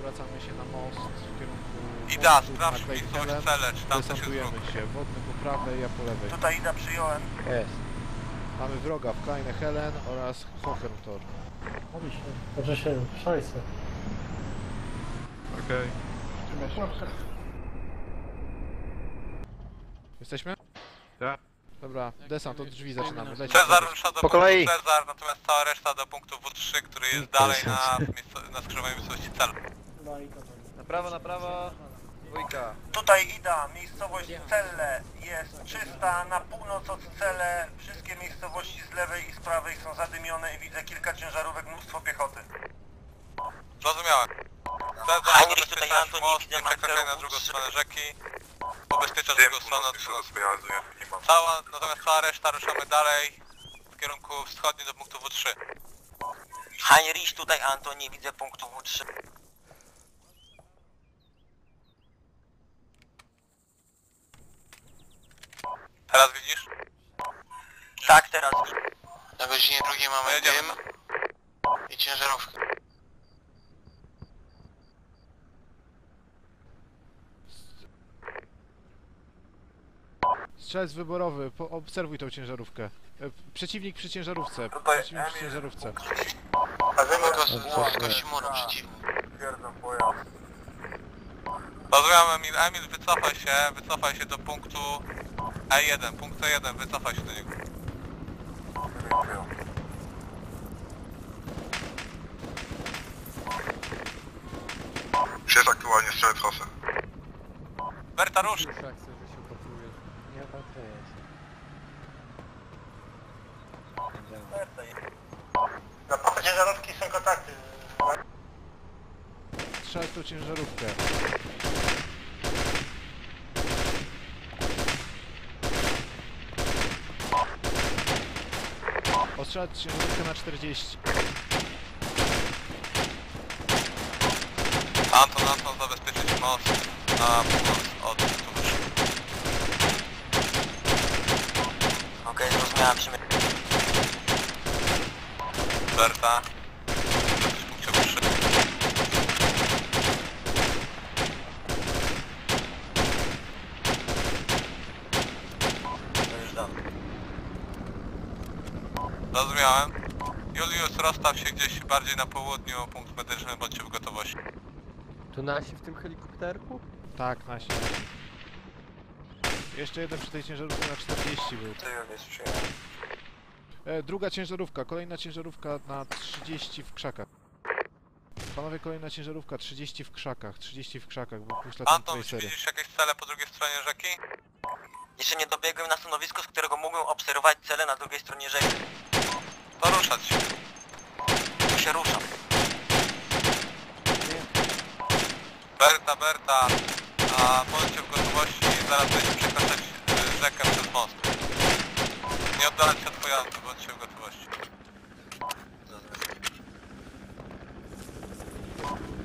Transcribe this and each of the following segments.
przewracamy się na most w kierunku Ida, mostu sprawdź na Klein miejscowość cele, czy tam coś jest Desantujemy wróg. się, wodny po prawej, ja po lewej. Tutaj Ida przyjąłem. Jest. Mamy wroga w Kleine Helen oraz Hohentor. Mówi się, może się szajse. Okej. Jesteśmy? Tak. Dobra, desant od drzwi zaczynamy. Leci. Cezar rusza do Po punktu kolei. Cezar, natomiast cała reszta do punktu W3, który jest dalej na, miejscu- na skrzyżowaniu miejscowości Na prawo, na prawo. Dwójka. Tutaj Ida, miejscowość Celle jest czysta, na północ od Celle wszystkie miejscowości z lewej i z prawej są zadymione i widzę kilka ciężarówek, mnóstwo piechoty. Zrozumiałem. Cezar, zabezpieczasz tutaj Anton, nie most, widzę nie przekraczaj na drugą W3. stronę rzeki. Pobezpieczasz drugą stronę od Cała, natomiast cała reszta ruszamy dalej w kierunku wschodnim do punktu W3. Heinrich, tutaj Anton, nie widzę punktu W3. Teraz widzisz? Tak, teraz Na godzinie drugiej mamy Jedziemy. dym i ciężarówkę. Strzelec wyborowy, po, obserwuj tą ciężarówkę. E, Przeciwnik przy ciężarówce. Tutaj Przeciwnik przy Emil. ciężarówce. Gości muru przeciwny. Twierdzam pojazd. Rozumiem Emil, Emil wycofaj się, wycofaj się do punktu E1, punkt E1, wycofaj się do niego. Jest aktualnie strzelec Hosę. Berta rusz! Nie, tak to jest. Na popie ciężarówki są kontakty. Strzelec tą ciężarówkę. Ostrzelać ciężarówkę na 40. Anton, Anton, zabezpieczyć most na północ od W3. Okej, zrozumiałem przy Berta, jesteś w punkcie W3. To już dam. Zrozumiałem. Julius, rozstaw się gdzieś bardziej na południu, punkt medyczny, bądźcie w gotowości. Tu nasi w tym helikopterku? Tak, nasi. Jeszcze jeden przy tej ciężarówce na 40 był. E, druga ciężarówka, kolejna ciężarówka na 30 w krzakach. Panowie, kolejna ciężarówka, 30 w krzakach, 30 w krzakach, bo puszcza tam Anton, czy tracery. widzisz jakieś cele po drugiej stronie rzeki? Jeszcze nie dobiegłem na stanowisko, z którego mógłbym obserwować cele na drugiej stronie rzeki. Poruszać się. Tu się ruszam. Berta, Berta, a bądźcie w gotowości, zaraz będziemy przekraczać e, rzekę przez most. Nie oddalać się od pojazdu, bądźcie w gotowości.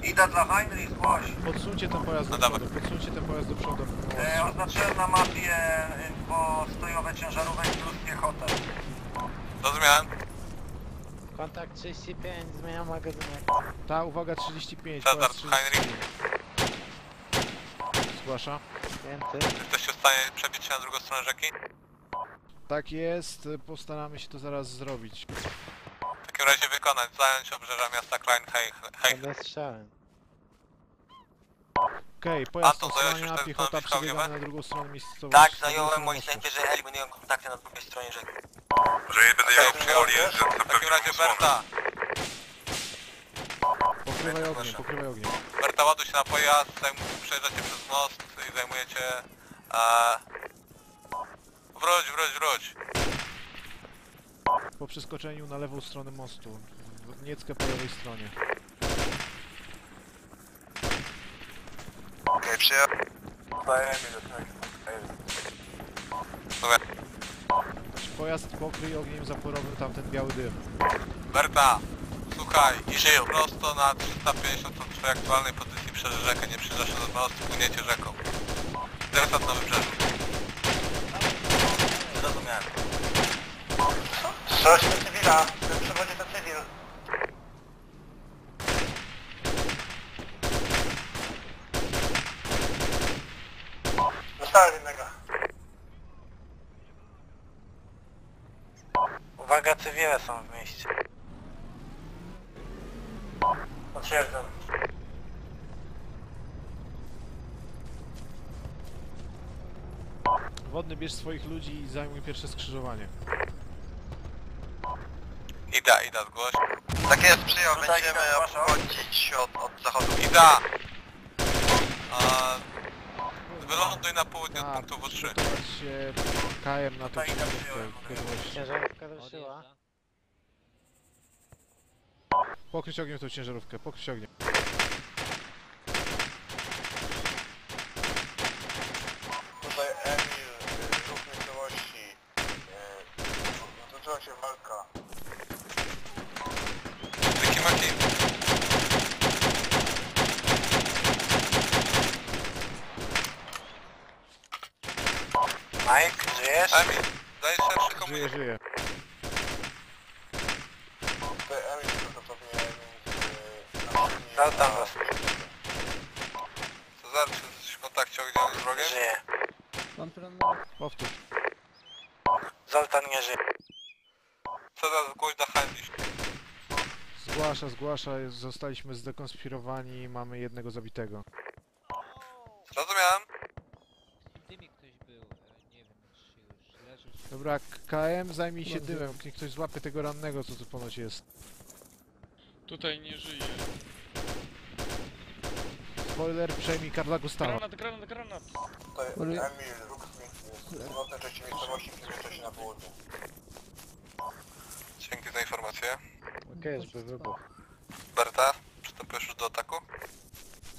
Ida dla Heinrich, zgłoś. Podsuńcie ten pojazd do No dawaj. przodu, podsuńcie ten pojazd do przodu. E, oznaczyłem na mapie e, postojowe ciężarówek plus piechotę. Zrozumiałem? Kontakt 35, zmieniam magazynek. Ta, uwaga, 35, Cezar, pojazd 35. Heinrich. Zgłasza. Święty. Jesteście w stanie przebić się na drugą stronę rzeki? Tak jest, postaramy się to zaraz zrobić. W takim razie wykonać, zająć obrzeża miasta Klein Hei. Będę strzałem. Okej, pojazd Anton, zająłeś już osłania, ten piechota stanowisko przebiegamy na drugą stronę miejscowości. Tak, zająłem, stronę moi mostu. snajperzy eliminują kontakty na drugiej stronie rzeki. Że nie będę jechał przy Oli, że to W takim pewnie razie. Berta, Pokrywaj ogniem, pokrywaj ogniem. Berta ładuj się na pojazd, zajm- przejeżdżacie przez most i zajmujecie... E... Wróć, wróć, wróć. Po przeskoczeniu na lewą stronę mostu. W- Nieckę po lewej stronie. Okej, przyjechał. Pojazd pokryj ogniem zaporowym tamten biały dym. Berta, słuchaj, idziesz prosto na 350 od twojej aktualnej pozycji przez rzekę, nie przyjrzasz się do mostu, płyniecie rzeką. Desant na wybrzeżu. Zrozumiałem. Strzelaliśmy cywila, ten Cywile są w mieście. Potwierdzam. Wodny, bierz swoich ludzi i zajmuj pierwsze skrzyżowanie. Ida, Ida, zgłoś. Tak jest, przyjął, Tutaj będziemy Ida, obchodzić od, od zachodu. Ida! A, wyląduj na południe od Tak, punktu W3. przygotować się KM na tą Tutaj ciężarówkę. przyjąłem. gotowość. Ciężarówka ruszyła. Pokryć ogniem tą ciężarówkę, pokryć ogniem. Tutaj Emil, ruch miejscowości. Zaczęła się walka. Wiki Maki. Mike, żyjesz? Emil, daj szerszy Żyje, komunikat. żyje. Tutaj Emil prawdopodobnie tam was. Cezar, czy jesteś w kontakcie ognionym z wrogiem? Żyje. Powtórz. Zoltan nie żyje. Cezar, zgłoś do Handlish. Zgłasza, zgłasza, jest- zostaliśmy zdekonspirowani, mamy jednego zabitego. Zrozumiałem. Dymi ktoś był, e, nie wiem czy już leży. czy- Dobra, KM zajmij się dymem, niech ktoś złapie tego rannego, co tu ponoć jest. Tutaj nie żyje. Spoiler, przejmij Karla Gustawa. Granat, granat, granat! Tutaj Emil, ruch z północnej części miejscowości przemieszcza się na południe. Dzięki za informację. Okej, jest wybuch. Berta, przystępujesz już do ataku?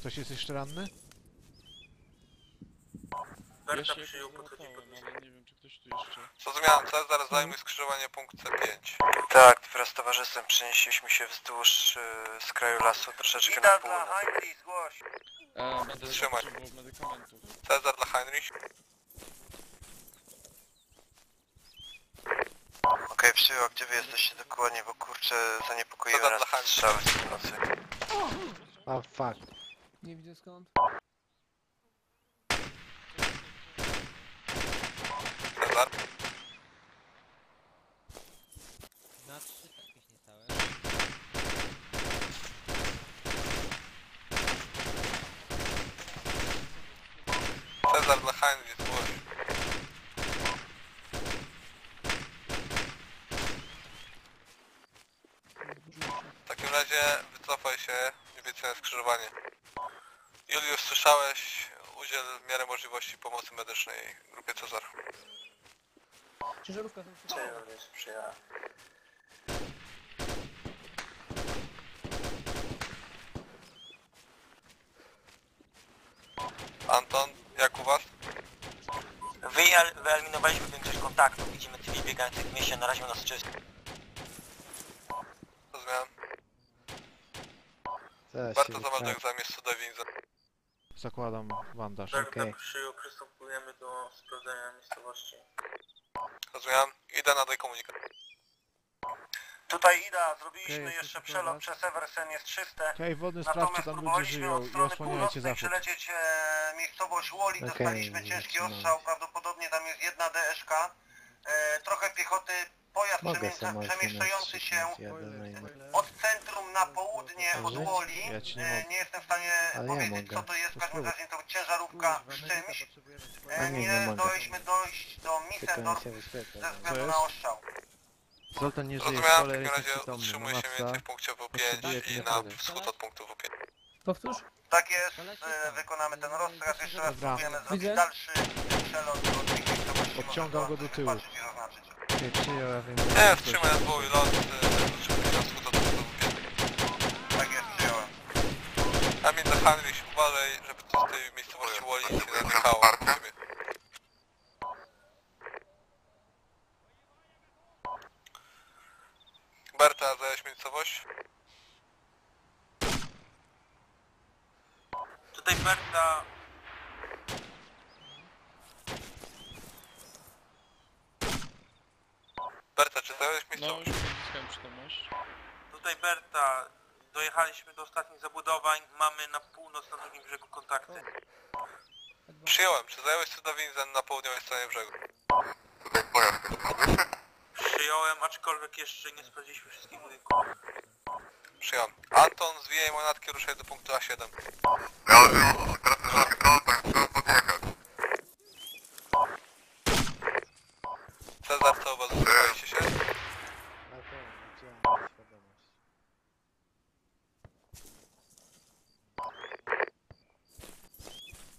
Ktoś jest jeszcze ranny? Ja się jakoś załapałem, ale nie wiem czy ktoś tu jeszcze... Zrozumiałem, Cezar, zajmuj skrzyżowanie punkt C5. Tak, wraz z towarzystwem przenieśliśmy się wzdłuż y, z kraju lasu troszeczkę na północ. dla Heinrich, zgłoś. E, będę Trzymaj. potrzebował medykamentów. Cezar dla Heinrich. Okej, przyjął, gdzie wy jesteście dokładnie, bo kurczę zaniepokoiły nas dla strzały z północy. A fuck. Nie widzę skąd. Cezar. Na trzy jakieś niecałe. W takim razie wycofaj się więcej na skrzyżowanie. Juliusz, słyszałeś? Udziel w miarę możliwości pomocy medycznej grupie Cezar. Ciężarówka są Przyjąłem. Anton, jak u was? Wyel- wyeliminowaliśmy większość kontaktów. Widzimy cywili biegających w mieście, na razie u nas czysto. Zaraz Warto się zamelduj zamiast cudowinza. Zakładam bandaż. Okej. przyjął, przystępujemy do sprawdzenia miejscowości. Rozumiałem. Idę nadaj komunikat. Tutaj Ida, zrobiliśmy Okej, jeszcze przelot was. przez Eversen, jest czyste. Okej, wodny sprawdź, czy Natomiast tam ludzie próbowaliśmy żyją od i strony osłaniajcie północnej zachód. przelecieć e, miejscowość Woli, Okej, dostaliśmy ciężki zaczynamy. ostrzał, prawdopodobnie tam jest jedna DSK. E, trochę piechoty, pojazd Mogę przemieszcza, sama przemieszczający się od centrum na południe, od? Woli. Ja ci nie E, mogę. nie jestem w stanie Ale ja powiedzieć mogę. co to jest, w każdym To razie to ciężarówka z czymś. A E, nie, nie nie mogę. zdołaliśmy dojść do Czekaj, Missendorf się wyświetlę. ze względu na ostrzał. Zoltan nie żyje, Rozumiałem, w takim jest razie nieprzytomny. utrzymuj się więcej w punkcie Potrzebuje W5 i na penetrady. wschód od punktu W5. Powtórz? Tak jest, e, wykonamy ten rozkaz, jeszcze raz Dobra. spróbujemy zrobić Widzę. dalszy przelot do tych miejscowości. Go do tyłu. zobaczyć i zaznaczyć. Okej, przyjął, ja wiem. Nie, wstrzymaj na dwój lot, się na wschód od punktu W5. Tak jest, przyjąłem. Emil do Heinrich, uważaj, żeby to z tej miejscowości Woli się nie nadychało na ciebie. Berta, zająłeś miejscowość? Tutaj Berta... Berta, czy zająłeś No miejscowość? już uzyskałem przytomność. Tutaj Berta, dojechaliśmy do ostatnich zabudowań, mamy na północ, na drugim brzegu kontakty. Przyjąłem, czy zająłeś Cudowinzen na południowej stronie brzegu? Przyjąłem. Aczkolwiek jeszcze nie sprawdziliśmy wszystkich budynków. Przyjąłem. Anton, zwijaj manatki, ruszaj do punktu A7. Ja teraz troszkę kontakt, trzeba podjechać. Cezar, co u was zastanawialiście się?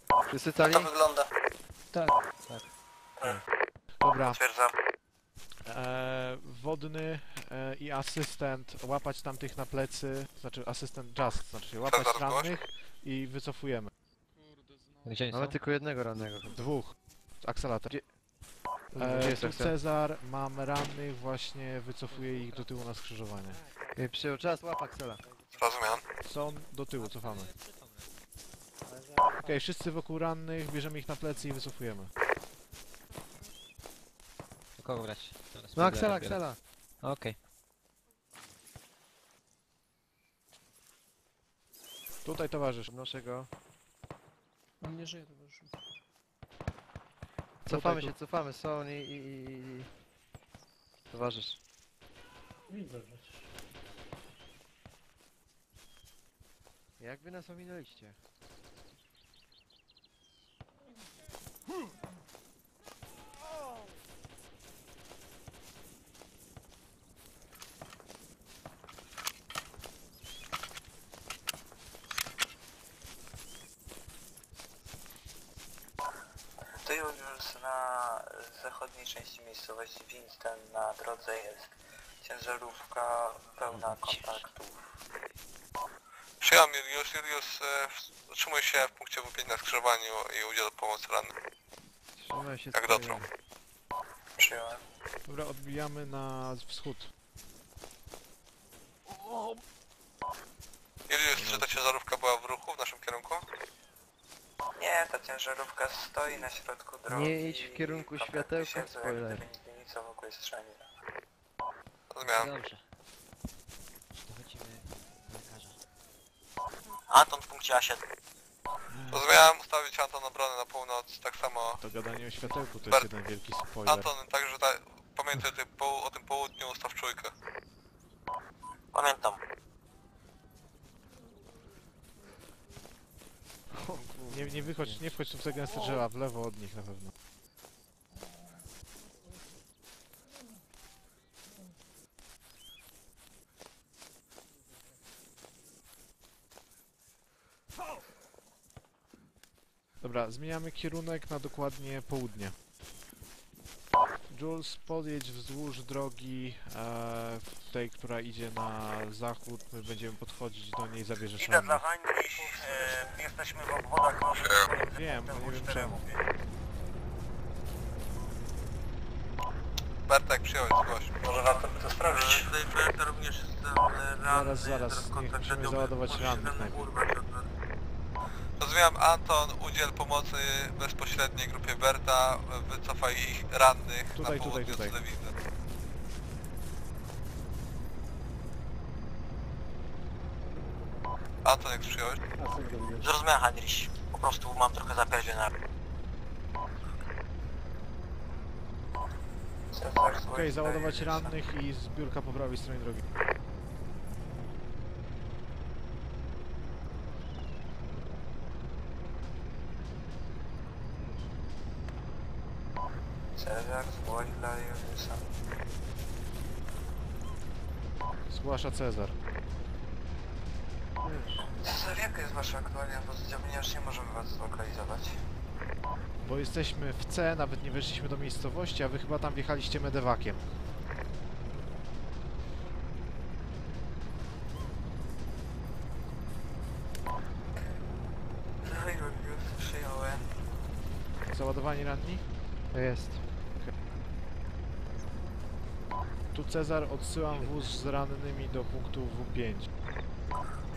Na. Wszyscy cali? wygląda? Tak, tak. Dobra, Potwierdzam. E, wodny e, i asystent łapać tamtych na plecy, znaczy asystent just, znaczy się łapać rannych i wycofujemy. Kurde, znowu. Gdzie Mamy są? tylko jednego rannego. Dwóch. Akselata. Gdzie E, jest tu? Cezar, mam rannych, właśnie wycofuję ich do tyłu na skrzyżowanie. Ej, Przyjął czas, łap Axela. Rozumiałem. Są do tyłu, cofamy. Okej, wszyscy wokół rannych, bierzemy ich na plecy i wycofujemy. Do kogo brać? No Axela. Axela. Okej. Tutaj towarzysz. Podnoszę go. On nie żyje, towarzyszu. Cofamy tu- się, cofamy, są i, i, i, i... Towarzysz. Jak wy nas ominęliście? To już na zachodniej części miejscowości Winston na drodze jest ciężarówka pełna kontaktów. Przyjąłem Julius. Julius, e, utrzymuj się w punkcie W5 na skrzyżowaniu i udziel pomocy rannym. Trzymaj się Jak swoje. dotrą. Przyjąłem. Dobra, odbijamy na wschód. Julius, czy ta ciężarówka była w ruchu w naszym kierunku? Nie, ta ciężarówka stoi na środku drogi. Nie idź w kierunku i światełka, jak spoiler. gdyby nigdy nic do lekarza. Anton w punkcie A7. Rozumiałem, ustawić Anton obrony na północ, tak samo To gadanie o światełku to jest jeden wielki spoiler. Anton, także ta, pamiętaj o tym, o tym południu, ustaw czujkę. Pamiętam. Nie, nie wychodź, nie wchodź tu w te gęste drzewa, w lewo od nich na pewno. Dobra, zmieniamy kierunek na dokładnie południe. Jules, podjedź wzdłuż drogi e, tej, która idzie na zachód. My będziemy podchodzić do niej, zabierzesz Idę dla Heinrich, e, jesteśmy w obwodach pomiędzy Wiem, nie wiem W4 czemu. Bertek, przyjąłeś, zgłoś. Może warto by to sprawdzić. Tutaj Berta również jestem ranny. Zaraz, zaraz, musimy radiowy. załadować rannych najpierw. Rozumiałem, Anton, udziel pomocy bezpośredniej grupie Berta, wycofaj ich rannych Tutaj, na tutaj, południe tutaj. z Lewicy. Anton, jak przyjąłeś? Zrozumiałem Heinrich. Po prostu mam trochę zapierdzielone. Okej, załadować rannych i zbiórka po prawej stronie drogi. Cezar, zgłoś dla Juliusa. Zgłasza Cezar. Cezar, jaka jest wasza aktualna pozycja, ponieważ nie możemy was zlokalizować. Bo jesteśmy w C, nawet nie weszliśmy do miejscowości, a wy chyba tam wjechaliście medewakiem. No Julius, przyjąłem. Załadowani ranni? To jest. Tu Cezar, odsyłam wóz z rannymi do punktu W5.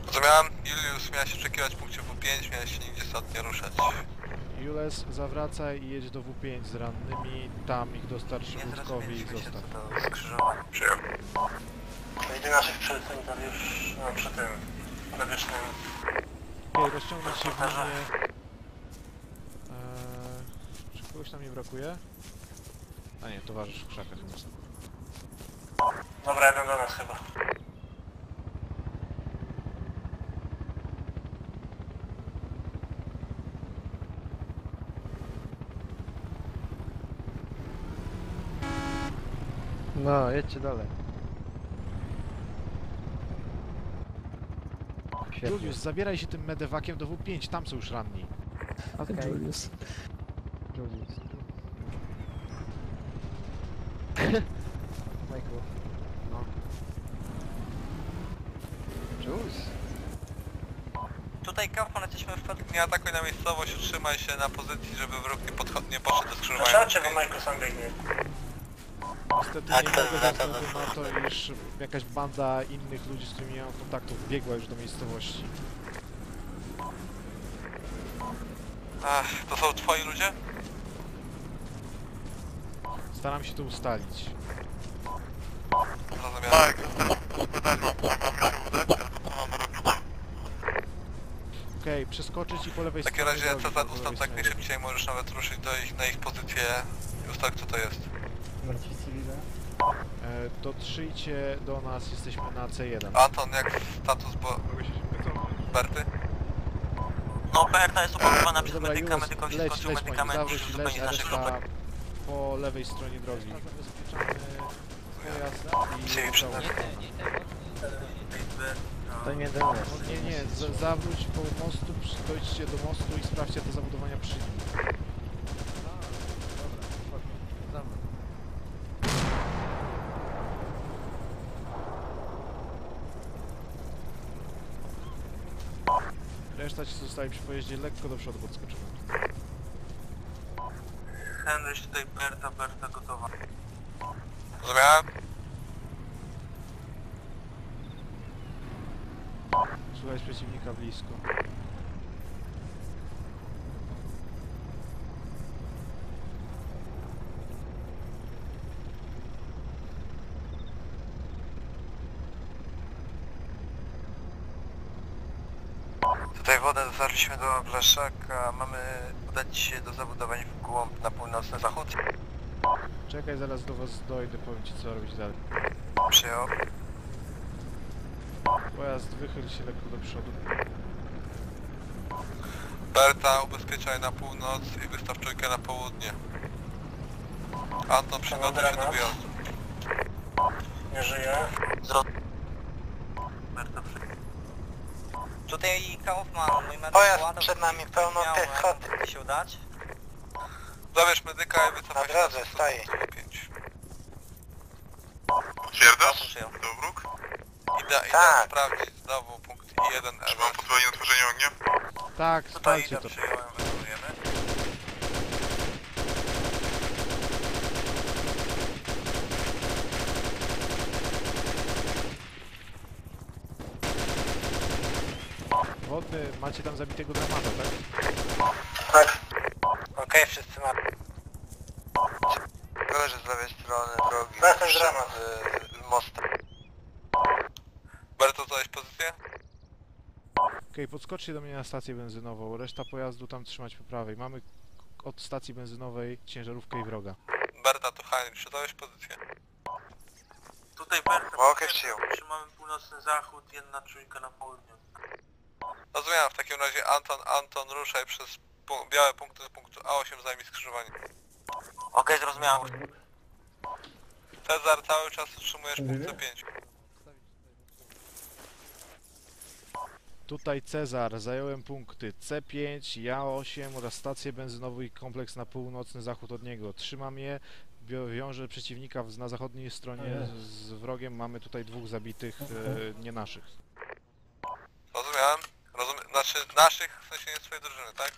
Rozumiałem, Julius, miałeś oczekiwać w punkcie W5, miałeś się nigdzie stąd nie ruszać. Jules, zawracaj i jedź do W5 z rannymi, tam ich dostarcz Nie Wódkowi i zostaw. Przyjął. Jedzie naszych przedstawicieli no, przy tym medycznym. Okej, rozciągnąć się w. Eee, czy kogoś tam nie brakuje? A nie, towarzysz w krzakach. nie. Dobra, jeden do nas chyba. No, jedźcie dalej. Świetnie. Julius, zabieraj się tym medewakiem do W5, tam są już ranni. Okej. Julius. Julius. Michael. No. Jules. Tutaj Kaufman, jesteśmy w Fed... Nie atakuj na miejscowość, utrzymaj się na pozycji, żeby wróg nie, podcho- nie poszedł do skrzyżowania. Zaczę, bo Majko sam biegnie. Niestety Tak, nie to mogę ze względu na to, iż jakaś banda innych ludzi, z którymi nie mam kontaktów, biegła już do miejscowości. Ach, to są twoi ludzie? Staram się to ustalić. Zrozumiałem. Tak, pytanie, mam się udać, ale co mamy robić? Okej, przeskoczyć i po lewej W takim stronie razie drogi, Cezar po ustaw tak stronie najszybciej, możesz nawet ruszyć do ich, na ich pozycję i ustal kto to jest. drogi. E, dotrzyjcie do nas, jesteśmy na C1. Anton, jak status bo... Berty? No, Berta jest opakowana przez Dobra, medyka, Julius, medykowi leć, skończył leć, medykament, zawróć musi i leć, naszych grupek. reszta po lewej stronie drogi. Zabezpieczamy pojazd i Przyjmij czołg. Nie te, nie te To nie denerwuj. No Nie, nie, z- zawróć po mostu, przy- dojdźcie do mostu i sprawdźcie te zabudowania przy nim. Reszta ci zostaje przy pojeździe lekko do przodu podskoczymy. Henryś tutaj, Berta, Berta gotowa. Zrozumiałem? Słuchaj przeciwnika blisko. Tutaj wodę dotarliśmy do Blaszaka, mamy udać się do zabudowań w głąb na północny zachód. Czekaj, zaraz do was dojdę, powiem ci co robić dalej. Przyjął. Pojazd wychyl się lekko do przodu. Berta, ubezpieczaj na północ i wystaw czujkę na południe. Anton, przygotuj się do wyjazdu. Nie żyje. Berta, przy... Tutaj Kaufman, mój medyk Pojazd przed nami, pełno piechoty. e, się udać. Zabierz medyka i wycofaj Na się drodze, na staje. 5. Potwierdzasz? Przyjął. To wróg? Idę, idę Tak. sprawdzić znowu punkt 1 Czy mam pozwolenie na tworzenie ognia? Tak, Tutaj spalcie idę, to. przyjąłem, wykonujemy. Wodny, macie tam zabitego dramata, tak? Tak. Okej, wszyscy na... Leży z lewej strony drogi. Wracam z dramat zająć pozycję? Okej, podskoczcie do mnie na stację benzynową, reszta pojazdu tam trzymać po prawej. Mamy od stacji benzynowej ciężarówkę i wroga. Berta, tu Heinrich, zająć pozycję. Tutaj Berta, przyjął. trzymamy północny zachód, jedna trójka na południu. Rozumiałem, w takim razie Anton, Anton, ruszaj przez pu białe punkty do punktu A8, zajmij skrzyżowanie. Okej, zrozumiałem. Cezar, cały czas utrzymujesz punkt C5. Tutaj Cezar, zająłem punkty C5, Ja8 oraz stację benzynową i kompleks na północny zachód od niego. Trzymam je, wiążę przeciwnika na zachodniej stronie z, wrogiem. Mamy tutaj dwóch zabitych, e, nie naszych. Rozumiałem? Rozumiem, znaczy naszych, w sensie nie swojej drużyny, tak?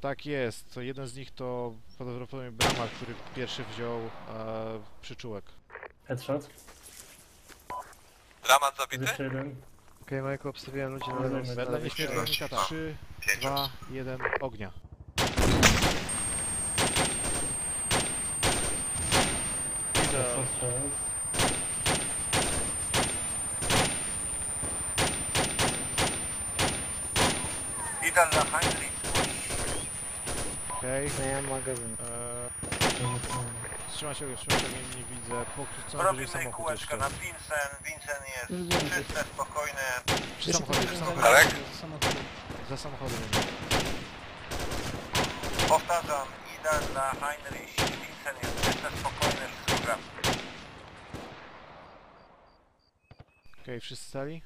Tak jest, to jeden z nich to prawdopodobnie Brama, który pierwszy wziął e, przyczółek. Headshot. Dramat zabity? jeden. Okej, Michael, obstawiałem ludzi na dobra. Wedle nieśmiertelnika tak. 3, 2, 1, ognia. Idę na Heinrich. Okej. No ja mam magazyn. E, Wstrzymać ogień, wstrzymać ogień, nie widzę. Pokrótce na wyżej Robimy samochód kółeczka jeszcze. nad Vincent. Vincent jest Rozumiem. czyste, spokojne. Przy samochodzie, przy samochodzie. Darek? Samochód. Za samochodem. jeden. Powtarzam, idę dla Heinrich. Vincent jest czyste, spokojne, wszystko gra. Okej, wszyscy stali?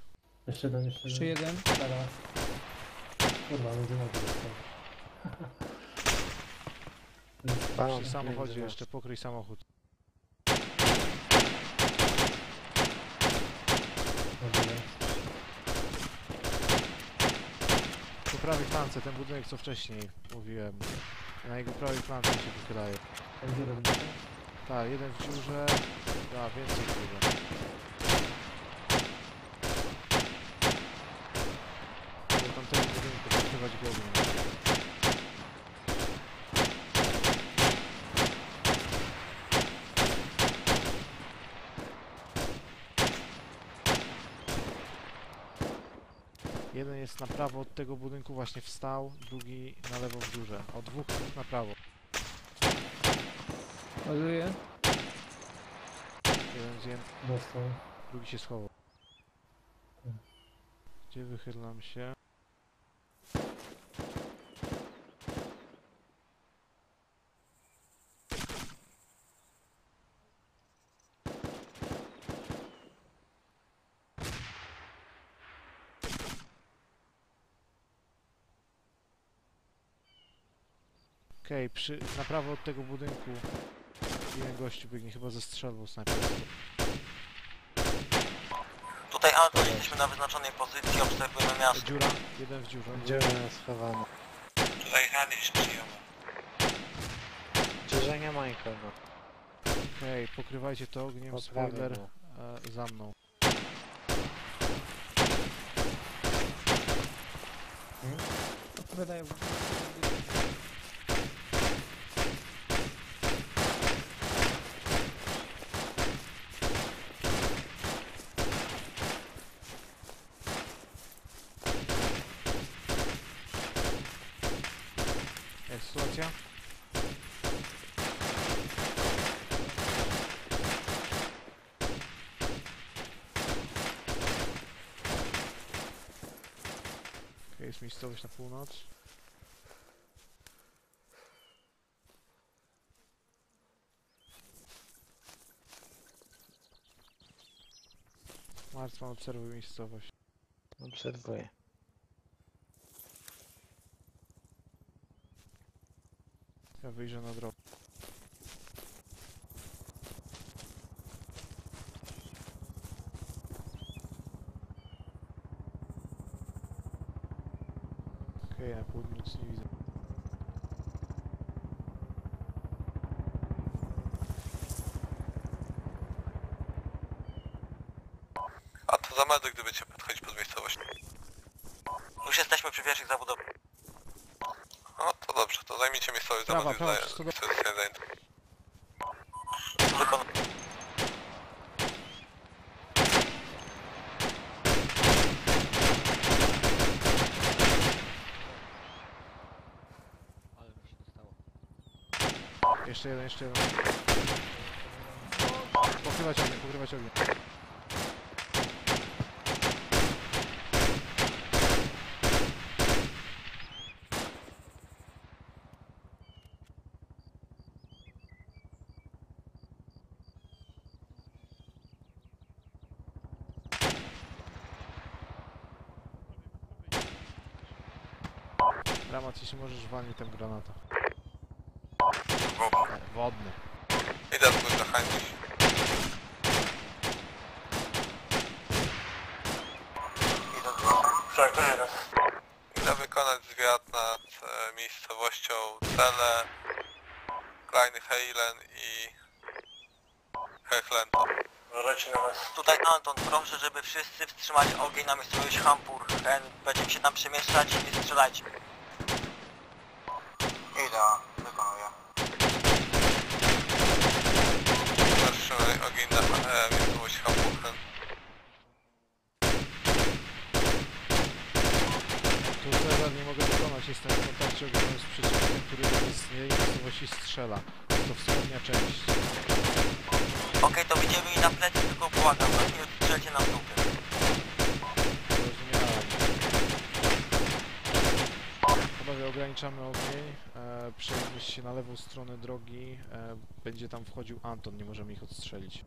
Jeszcze jeden. Przy samochodzie jeszcze pokryj samochód. Po prawej flance, ten budynek co wcześniej mówiłem. Na jego prawej flance się wychylają. Tak, jeden w dziurze, a więcej w dziurze. Do tamtego budynku pokrywać go ogniem. Jeden jest na prawo od tego budynku, właśnie wstał, drugi na lewo w dziurze. O dwóch na prawo. Ładuję. Jeden zjem, drugi się schował. Gdzie wychylam się? Okej, przy, na prawo od tego budynku jeden gościu biegnie chyba ze strzelbą snajperską. Tutaj Anton, jesteśmy na wyznaczonej pozycji, obserwujemy miasto. Dziura, jeden w dziurze. schowany? Tutaj Heinrich przyjął. Gdzie nie ma nikogo. Okej, pokrywajcie to ogniem, spoiler było. e, za mną. Odpowiadają. Jak sytuacja? Okej, jest miejscowość na północ. Marcman obserwuj miejscowość. Obserwuję. Ja wyjrzę na drogę. Okej, na południu nic nie widzę. A to za medy, gdy będziecie podchodzić pod miejscowość. Już jesteśmy przy pierwszych zabudowach. No to dobrze, to zajmijcie miejscowość Prawa, medy. prawa, wszystko do-. Ale mi się dostało. Jeszcze jeden, jeszcze jeden. Pokrywać ogień, pokrywać ogień. Dramat, jeśli możesz walnij tam granata. Wodny. Wodny. Idę z do Heinrich. Idę wykonać zwiat nad e, miejscowością Cele, Klein Heilen i Hechlento. Tutaj Anton, proszę, żeby wszyscy wstrzymali ogień na miejscowość Hampur. Hen, będziemy się tam przemieszczać, nie strzelajcie. Idę, wykonuję. Zatrzymaj ogień na e, miejscowość Hamburgen. Tu Cezar nie mogę wykonać, jestem w kontakcie ogólnym z przeciwnikiem, który istnieje i miejscowości strzela. Jest to wschodnia część. Okej, to będziemy mieli na plecy, tylko błagam was, nie odstrzelcie nam dupy. Zrozumiałem. Panowie, ograniczamy ogień. E, Przejdźmy się na lewą stronę drogi. E, będzie tam wchodził Anton, nie możemy ich odstrzelić.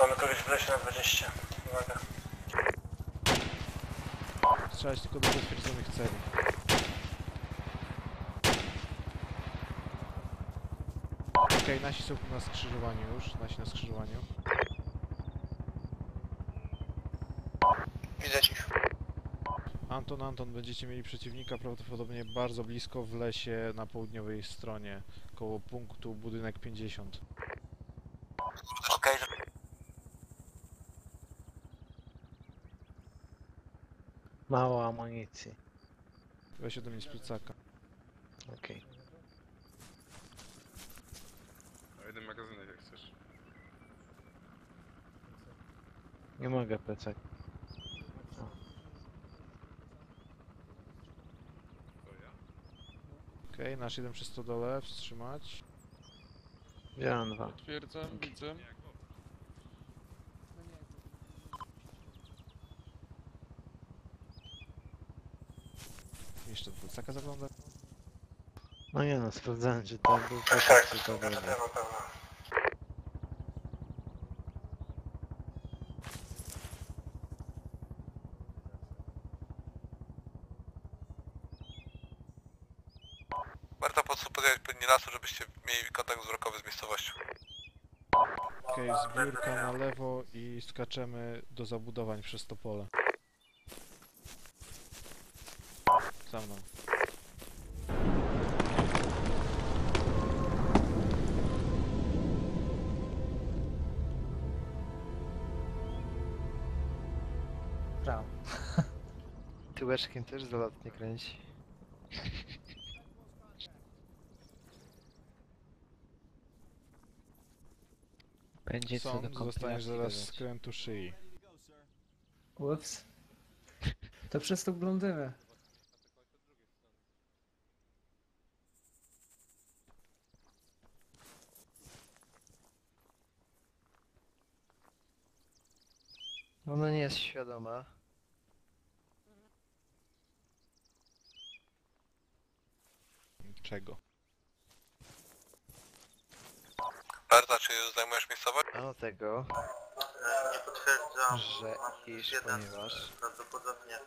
Mamy kogoś w lesie na 20. Uwaga. Strzelać tylko do potwierdzonych celi. Okej, nasi są na skrzyżowaniu już, nasi na skrzyżowaniu. Widać ich. Anton, Anton, będziecie mieli przeciwnika prawdopodobnie bardzo blisko w lesie na południowej stronie, koło punktu budynek 50. Okej, Mało amunicji. Weź ode mnie z plecaka. Okej. A jeden magazynek jak chcesz. Nie mogę plecak. To ja? Okej, nasz jeden przy stodole, wstrzymać. Wziąłem dwa. Potwierdzam, widzę. Jeszcze do plecaka zagląda. No nie no, sprawdzałem czy to był Tak, tak, czy to na był. pewno, pewno. Berta, po co podjechać po linii lasu, żebyście mieli kontakt wzrokowy z miejscowością? Okej, zbiórka na lewo i skaczemy do zabudowań przez to pole. Za mną. Prawo. Tyłeczkiem też zalotnie kręci. Będzie co do Sąd, zostaniesz kompilacji zaraz dodać. skrętu szyi. Ups. To przez tą blondynę. Ona nie jest świadoma. Czego? Czy zajmujesz miejscowość? A do tego, E, Nie potwierdzam. że iż jeden ponieważ prawdopodobnie